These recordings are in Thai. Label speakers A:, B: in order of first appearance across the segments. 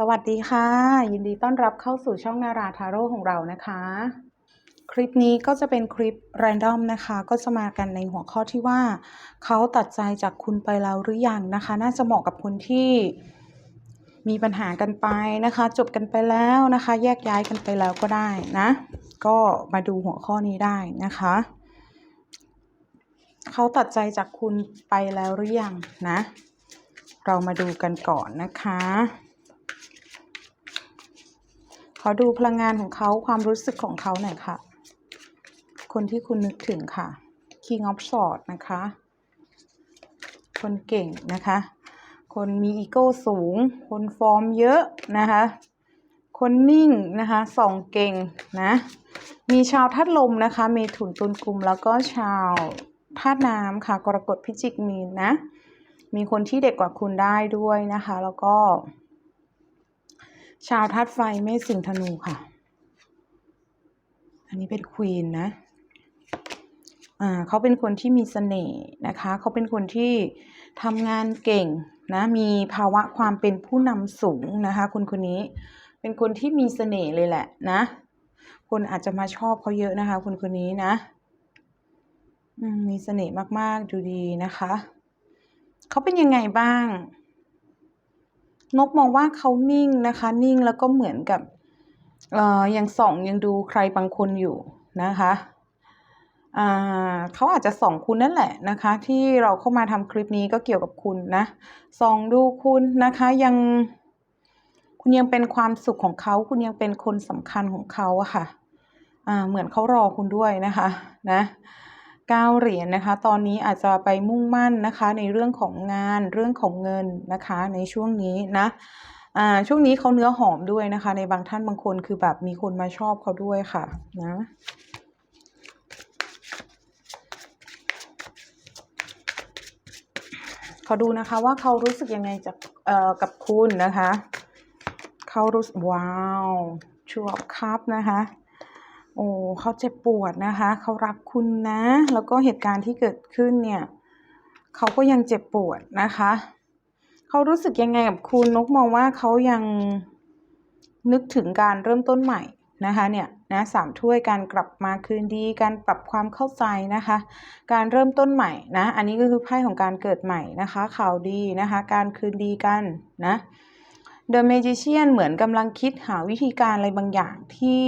A: สวัสดีค่ะ ยินดีต้อนรับเข้าสู่ช่องนาราทาโร่ของเรานะคะ คลิปนี้ก็จะเป็นคลิป r รนดอมนะคะ ก็จะมากันในหัวข้อที่ว่า เขาตัดใจจากคุณไปแล้วหรือยังนะคะ น่าจะเหมาะกับคนที่มีปัญหากันไปนะคะ จบกันไปแล้วนะคะ แยกย้ายกันไปแล้วก็ได้นะ ก็มาดูหัวข้อนี้ได้นะคะ เขาตัดใจจากคุณไปแล้วหรือยังนะ เรามาดูกันก่อนนะคะ อดูพลังงานของเขาความรู้สึกของเขาหน่อยค่ะ คนที่คุณนึกถึงค่ะ King of Swords นะคะ คนเก่งนะคะ คนมีอีโก้สูง คนฟอร์มเยอะนะคะ คนนิ่งนะคะส่องเก่งนะ มีชาวธาตุลมนะคะ เมถุนตุลกุมแล้วก็ชาวธาตุน้ำค่ะ กรกฎพิจิกมีนนะ มีคนที่เด็กกว่าคุณได้ด้วยนะคะ แล้วก็ ชาวธาตุไฟเมษสิงธนูค่ะ อันนี้เป็นควีนนะ อ่าเขาเป็นคนที่มีเสน่ห์นะคะ เขาเป็นคนที่ทำงานเก่งนะ มีภาวะความเป็นผู้นำสูงนะคะ คนคนนี้ เป็นคนที่มีเสน่ห์เลยแหละนะ คนอาจจะมาชอบเขาเยอะนะคะ คนคนนี้นะมมีเสน่ห์มาก ๆ ดูดีนะคะ เขาเป็นยังไงบ้าง นกมองว่าเขานิ่งนะคะ นิ่งแล้วก็เหมือนกับเอ่อยังส่องยังดูใครบางคนอยู่นะคะเขาอาจจะส่องคุณนั่นแหละนะคะ ที่เราเข้ามาทำคลิปนี้ก็เกี่ยวกับคุณนะส่องดูคุณนะคะยัง คุณยังเป็นความสุขของเขา คุณยังเป็นคนสำคัญของเขาอะค่ะเหมือนเขารอคุณด้วยนะคะ นะ เก้าเหรียญนะคะ ตอนนี้อาจจะไปมุ่งมั่นนะคะ ในเรื่องของงานเรื่องของเงินนะคะ ในช่วงนี้นะอ่าช่วงนี้เขาเนื้อหอมด้วยนะคะ ในบางท่านบางคนคือแบบมีคนมาชอบเขาด้วยค่ะนะขอดูนะคะว่าเขารู้สึกยังไงจากเอ่อกับคุณนะคะ เขารู้สึกว้าวชัวร์ครับนะคะ โอ้เขาเจ็บปวดนะคะ เขารักคุณนะ แล้วก็เหตุการณ์ที่เกิดขึ้นเนี่ยเขาก็ยังเจ็บปวดนะคะ เขารู้สึกยังไงกับคุณนกมองว่าเขายังนึกถึงการเริ่มต้นใหม่นะคะเนี่ยนะสามถ้วยการกลับมาคืนดี การปรับความเข้าใจนะคะ การเริ่มต้นใหม่นะ อันนี้ก็คือไพ่ของการเกิดใหม่นะคะ ข่าวดีนะคะ การคืนดีกันนะ The Magician เหมือนกำลังคิดหาวิธีการอะไรบางอย่างที่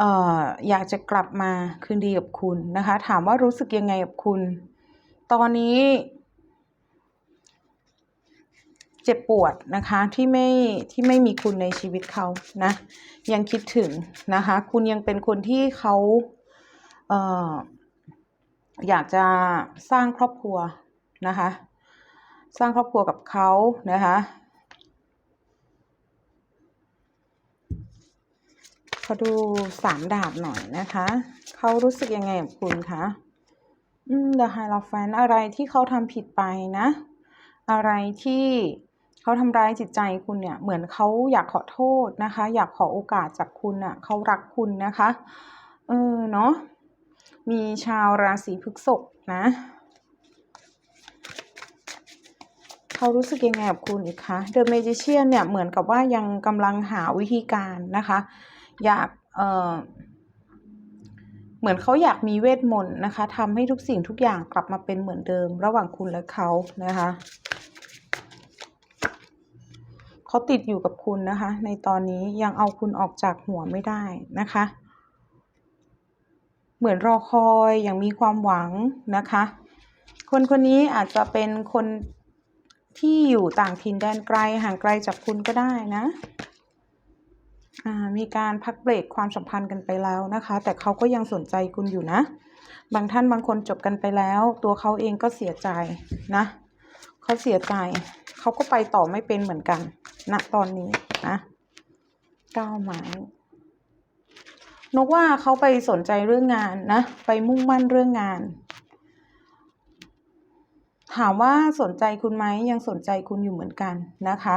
A: อออยากจะกลับมาคืนดีกับคุณนะคะ ถามว่ารู้สึกยังไงกับคุณ ตอนนี้ เจ็บปวดนะคะที่ไม่ที่ไม่มีคุณในชีวิตเขานะ ยังคิดถึงนะคะ คุณยังเป็นคนที่เขาเอออยากจะสร้างครอบครัวนะคะ สร้างครอบครัวกับเขานะคะ ข อดูสามดาบหน่อยนะคะ เขารู้สึกยังไงกับคุณคะอืม The Hierophant อะไรที่เขาทำผิดไปนะ อะไรที่เขาทำร้ายจิตใจคุณเนี่ย เหมือนเขาอยากขอโทษนะคะ อยากขอโอกาสจากคุณอะเขารักคุณนะคะ เออเนาะ มีชาวราศีพฤษภนะ เขารู้สึกยังไงกับคุณอีกคะ The Magician เนี่ยเหมือนกับว่ายังกำลังหาวิธีการนะคะ อยากเออเหมือนเขาอยากมีเวทมนต์นะคะทำให้ทุกสิ่งทุกอย่างกลับมาเป็นเหมือนเดิม ระหว่างคุณและเขานะคะเขาติดอยู่กับคุณนะคะ ในตอนนี้ยังเอาคุณออกจากหัวไม่ได้นะคะ เหมือนรอคอยอย่างมีความหวังนะคะ คนคนนี้อาจจะเป็นคนที่อยู่ต่างถิ่นแดนไกลห่างไกลจากคุณก็ได้นะ มีการพักเบรกความสัมพันธ์กันไปแล้วนะคะ แต่เขาก็ยังสนใจคุณอยู่นะ บางท่านบางคนจบกันไปแล้ว ตัวเขาเองก็เสียใจนะเขาเสียใจเขาก็ไปต่อไม่เป็นเหมือนกันณนะตอนนี้นะก้าวไม้นกว่าเขาไปสนใจเรื่องงานนะ ไปมุ่งมั่นเรื่องงาน ถามว่าสนใจคุณไหมยังสนใจคุณอยู่เหมือนกันนะคะ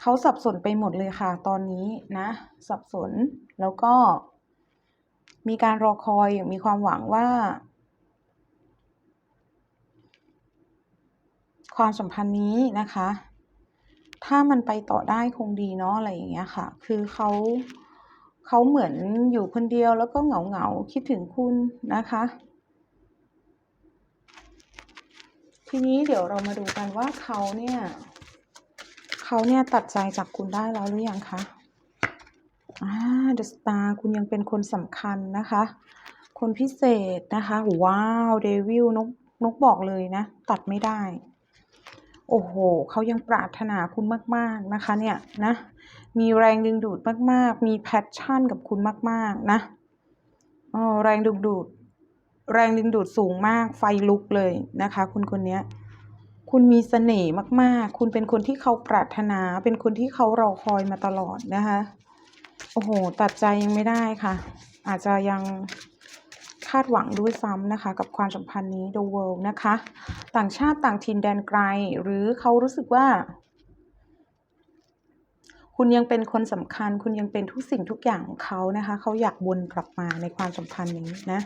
A: เขาสับสนไปหมดเลยค่ะ ตอนนี้นะ สับสนแล้วก็ มีการรอคอยมีความหวังว่า ความสัมพันธ์นี้นะคะ ถ้ามันไปต่อได้คงดีเนาะอะไรอย่างเงี้ยค่ะ คือเขาเขาเหมือนอยู่คนเดียวแล้วก็เหงาเหงาคิดถึงคุณนะคะทีนี้เดี๋ยวเรามาดูกันว่าเขาเนี่ย เขาเนี่ยตัดใจจากคุณได้แล้วหรือยังคะอ่า The Star คุณยังเป็นคนสำคัญนะคะ คนพิเศษนะคะ ว้าวเดวิลนกนกบอกเลยนะ ตัดไม่ได้ โอ้โหเขายังปรารถนาคุณมาก ๆ นะคะเนี่ยนะ มีแรงดึงดูดมาก ๆ มีแพชชั่นกับคุณมาก ๆ นะอ๋อแรงดึงดูด แรงดึงดูดสูงมากไฟลุกเลยนะคะ คุณคนเนี้ย คุณมีเสน่ห์มาก ๆ คุณเป็นคนที่เขาปรารถนา เป็นคนที่เขารอคอยมาตลอดนะคะ โอ้โห ตัดใจยังไม่ได้ค่ะ อาจจะยังคาดหวังด้วยซ้ำนะคะ กับความสัมพันธ์นี้ The World นะคะ ต่างชาติต่างถิ่นแดนไกล หรือเขารู้สึกว่า คุณยังเป็นคนสำคัญ คุณยังเป็นทุกสิ่งทุกอย่างของเขานะคะ เขาอยากวนกลับมาในความสัมพันธ์นี้นะ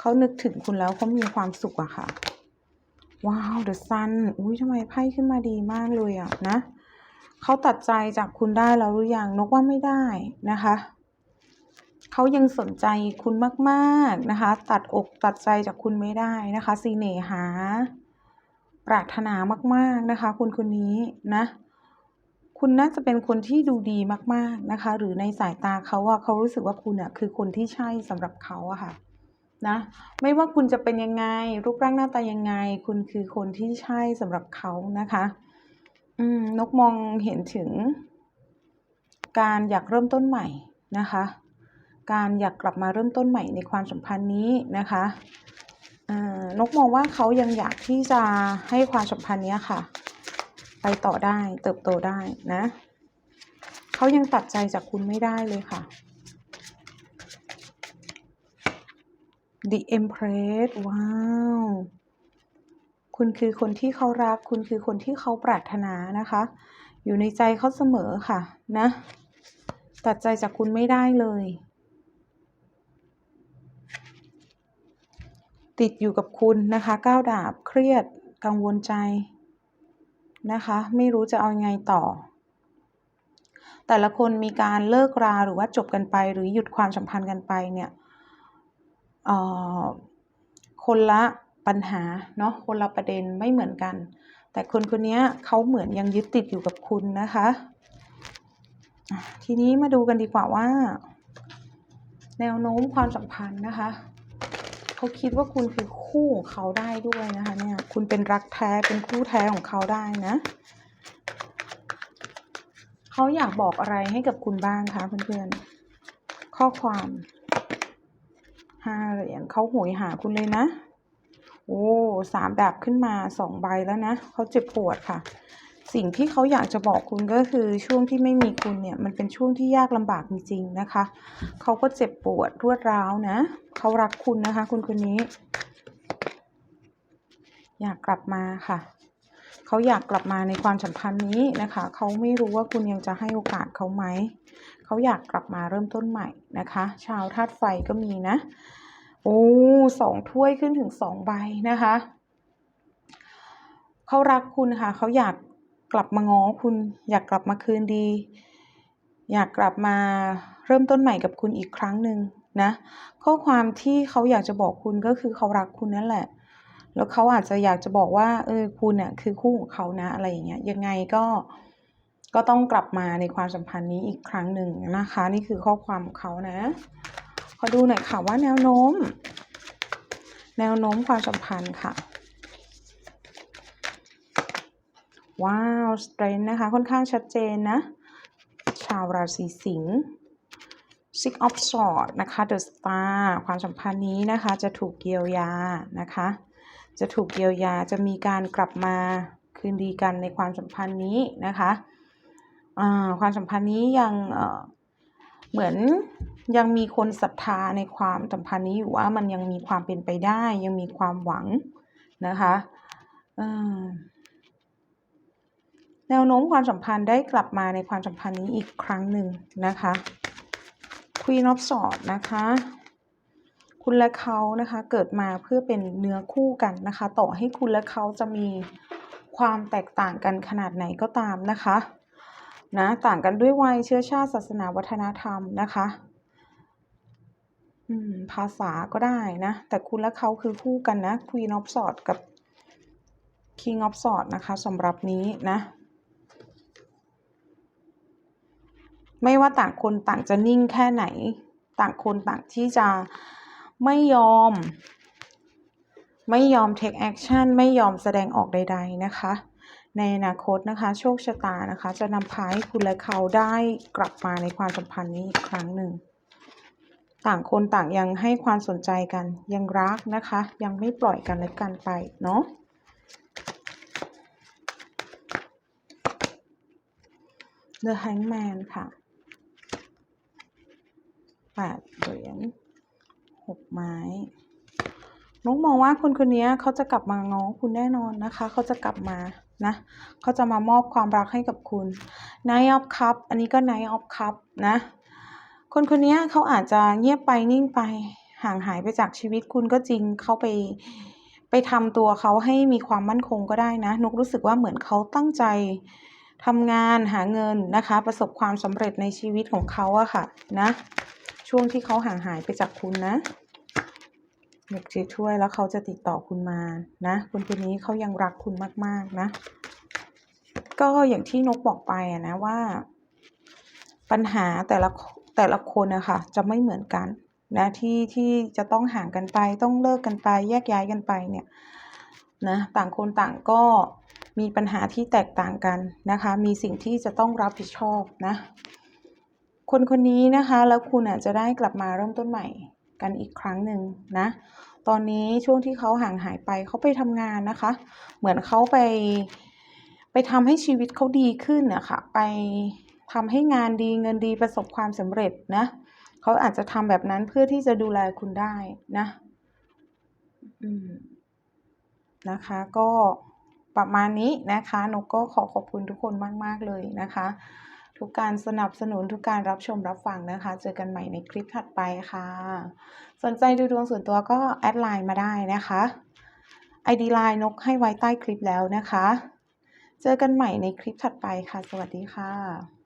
A: เขานึกถึงคุณแล้วเขามีความสุขอะค่ะ ว้าว The Sun อุ้ยทำไมไพ่ขึ้นมาดีมากเลยอะนะเขาตัดใจจากคุณได้แล้วหรือยังนกว่าไม่ได้นะคะเขายังสนใจคุณมากๆนะคะ ตัดอกตัดใจจากคุณไม่ได้นะคะสีเนหา ปรารถนามาก ๆนะคะ คุณคนนี้นะคุณน่าจะเป็นคนที่ดูดีมาก ๆนะคะ หรือในสายตาเขาอะเขารู้สึกว่าคุณอะคือคนที่ใช่สำหรับเขาอะค่ะ นะไม่ว่าคุณจะเป็นยังไง รูปร่างหน้าตายังไง คุณคือคนที่ใช่สำหรับเขานะคะอืมนกมองเห็นถึง การอยากเริ่มต้นใหม่นะคะ การอยากกลับมาเริ่มต้นใหม่ในความสัมพันธ์นี้นะคะนกมองว่าเขายังอยากที่จะให้ความสัมพันธ์นี้ค่ะ ไปต่อได้เติบโตได้นะ เขายังตัดใจจากคุณไม่ได้เลยค่ะ The Empress ว้าว คุณคือคนที่เขารัก คุณคือคนที่เขาปรารถนานะคะ อยู่ในใจเขาเสมอค่ะนะ ตัดใจจากคุณไม่ได้เลย ติดอยู่กับคุณนะคะก้าวดาบเครียดกังวลใจนะคะ ไม่รู้จะเอาไงต่อ แต่ละคนมีการเลิกราหรือว่าจบกันไป หรือหยุดความสัมพันธ์กันไปเนี่ย คนละปัญหาเนาะคนละประเด็นไม่เหมือนกัน แต่คนคนนี้เขาเหมือนยังยึดติดอยู่กับคุณนะคะ ทีนี้มาดูกันดีกว่าว่า แนวโน้มความสัมพันธ์นะคะเขาคิดว่าคุณคือคู่ของเขาได้ด้วยนะคะเนี่ยคุณเป็นรักแท้เป็นคู่แท้ของเขาได้นะเขาอยากบอกอะไรให้กับคุณบ้างคะเพื่อนๆข้อความ ห้าเหรียญเขาโหยหาคุณเลยนะ โอ้สามดาบขึ้นมาสองใบแล้วนะเขาเจ็บปวดค่ะ สิ่งที่เขาอยากจะบอกคุณก็คือช่วงที่ไม่มีคุณเนี่ย มันเป็นช่วงที่ยากลำบากจริง ๆ นะคะเขาก็เจ็บปวดรวดร้าวนะเขารักคุณนะคะ คุณคนนี้ อยากกลับมาค่ะเขาอยากกลับมาในความสัมพันธ์นี้นะคะ เขาไม่รู้ว่าคุณยังจะให้โอกาสเขาไหม เขาอยากกลับมาเริ่มต้นใหม่นะคะ ชาวธาตุไฟก็มีนะ โอ้สองถ้วยขึ้นถึงสองใบนะคะเขารักคุณค่ะเขาอยากกลับมาง้อคุณ อยากกลับมาคืนดี อยากกลับมาเริ่มต้นใหม่กับคุณอีกครั้งหนึ่งนะข้อความที่เขาอยากจะบอกคุณก็คือเขารักคุณนั่นแหละ แล้วเขาอาจจะอยากจะบอกว่าเออคุณน่ะคือคู่ของเขานะอะไรอย่างเงี้ยยังไงก็ ก็ต้องกลับมาในความสัมพันธ์นี้อีกครั้งหนึ่งนะคะ นี่คือข้อความของเขานะ ขอดูหน่อยค่ะว่าแนวโน้ม แนวโน้มความสัมพันธ์ค่ะว้าวสเตรนนะคะ ค่อนข้างชัดเจนนะ ชาวราศีสิงห์ Six of Swords นะคะ The Star ความสัมพันธ์นี้นะคะ จะถูกเยียวยานะคะ จะถูกเยียวยาจะมีการกลับมาคืนดีกันในความสัมพันธ์นี้นะคะ ความสัมพันธ์นี้ยังเหมือนยังมีคนศรัทธาในความสัมพันธ์นี้อยู่ว่ามันยังมีความเป็นไปได้ ยังมีความหวังนะคะแนวโน้มความสัมพันธ์ได้กลับมาในความสัมพันธ์นี้อีกครั้งหนึ่งนะคะ Queen of Swords นะคะ คุณและเขานะคะเกิดมาเพื่อเป็นเนื้อคู่กันนะคะ ต่อให้คุณและเขาจะมีความแตกต่างกันขนาดไหนก็ตามนะคะ นะต่างกันด้วยวัยเชื้อชาติศาสนาวัฒนธรรมนะคะภาษาก็ได้นะ แต่คุณและเขาคือคู่กันนะ Queen of Swords กับ King of Swords นะคะสำหรับนี้นะ ไม่ว่าต่างคนต่างจะนิ่งแค่ไหน ต่างคนต่างที่จะไม่ยอม ไม่ยอม take action ไม่ยอมแสดงออกใด ๆ นะคะ ในอนาคตนะคะ โชคชะตานะคะ จะนำพาให้คุณและเขาได้กลับมาในความสัมพันธ์นี้อีกครั้งหนึ่ง ต่างคนต่างยังให้ความสนใจกัน ยังรักนะคะ ยังไม่ปล่อยกันและกันไปเนาะ The Hangman ค่ะแปดเหรียญหกไม้นกมองว่าคนคนนี้เขาจะกลับมาง้อคุณแน่นอนนะคะ เขาจะกลับมา นะเขาจะมามอบความรักให้กับคุณ Night of Cup อันนี้ก็ Night of Cup นะ คนคนนี้เขาอาจจะเงียบไปนิ่งไปห่างหายไปจากชีวิตคุณก็จริงเขาไปไปทำตัวเขาให้มีความมั่นคงก็ได้นะนกรู้สึกว่าเหมือนเขาตั้งใจทำงานหาเงินนะคะ ประสบความสำเร็จในชีวิตของเขาอะค่ะนะ ช่วงที่เขาห่างหายไปจากคุณนะ เด็กจะช่วยแล้วเขาจะติดต่อคุณมานะคนคนนี้เขายังรักคุณมาก ๆ นะ ก็อย่างที่นกบอกไปอะนะว่า ปัญหาแต่ละแต่ละคนนะคะจะไม่เหมือนกันนะที่ที่จะต้องห่างกันไป ต้องเลิกกันไป แยกย้ายกันไปเนี่ยนะต่างคนต่างก็มีปัญหาที่แตกต่างกันนะคะ มีสิ่งที่จะต้องรับผิดชอบนะ คนคนนี้นะคะ แล้วคุณอะจะได้กลับมาเริ่มต้นใหม่ กันอีกครั้งหนึ่งนะ ตอนนี้ช่วงที่เขาห่างหายไปเขาไปทำงานนะคะ เหมือนเขาไป ไปทำให้ชีวิตเขาดีขึ้นนะคะไปทำให้งานดีเงินดีประสบความสำเร็จนะเขาอาจจะทำแบบนั้นเพื่อที่จะดูแลคุณได้นะอืมนะคะ ก็ประมาณนี้นะคะนกก็ขอขอบคุณทุกคนมาก ๆ เลยนะคะ ทุกการสนับสนุนทุกการรับชมรับฟังนะคะ เจอกันใหม่ในคลิปถัดไปค่ะ สนใจดูดวงส่วนตัวก็แอดไลน์มาได้นะคะ ID ไลน์นกให้ไว้ใต้คลิปแล้วนะคะ เจอกันใหม่ในคลิปถัดไปค่ะ สวัสดีค่ะ